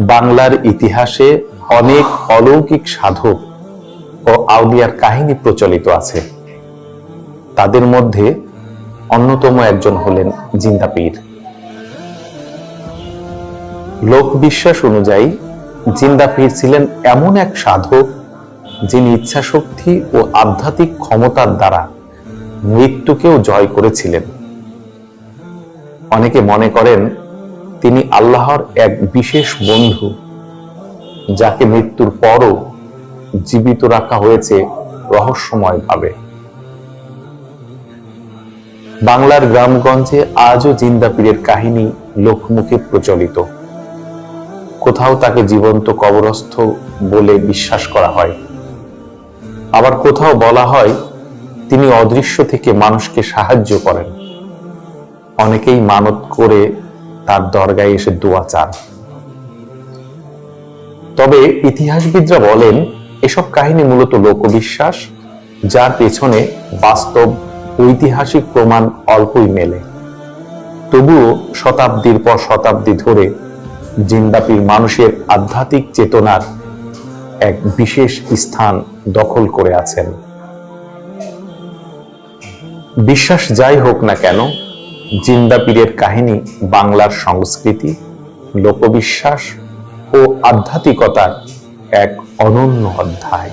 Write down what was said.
বাংলার ইতিহাসে অনেক অলৌকিক সাধক ও আউলিয়ার কাহিনী প্রচলিত আছে। তাদের মধ্যে অন্যতম একজন হলেন জিন্দা পীর লোক বিশ্বাস অনুযায়ী জিন্দা পীর ছিলেন এমন এক সাধক যিনি ইচ্ছাশক্তি ও আধ্যাত্মিক ক্ষমতার দ্বারা মৃত্যুকেও জয় করেছিলেন। অনেকে মনে করেন তিনি আল্লাহর এক বিশেষ বন্ধু, যাকে মৃত্যুর পরও জীবিত রাখা হয়েছে রহস্যময়ভাবে। বাংলার গ্রামগঞ্জে আজও জিন্দা পীরের কাহিনী লোকমুখে প্রচলিত। কোথাও তাকে জীবন্ত কবরস্থ বলে বিশ্বাস করা হয়। আবার কোথাও বলা হয়, তিনি অদৃশ্য থেকে মানুষকে সাহায্য করেন। অনেকেই মানত করে তার দরগায় এসে দোয়া চান। তবে ইতিহাসবিদরা বলেন, এসব কাহিনী মূলত লোকবিশ্বাস, যার পেছনে বাস্তব ঐতিহাসিক প্রমাণ অল্পই মেলে। তবুও শতাব্দীর পর শতাব্দী ধরে জিন্দাপির মানুষের আধ্যাত্মিক চেতনার এক বিশেষ স্থান দখল করে আছেন। বিশ্বাস যাই হোক না কেন জিন্দাপীরের কাহিনী বাংলার সংস্কৃতি লোকবিশ্বাস ও আধ্যাত্মিকতার এক অনন্য অধ্যায়।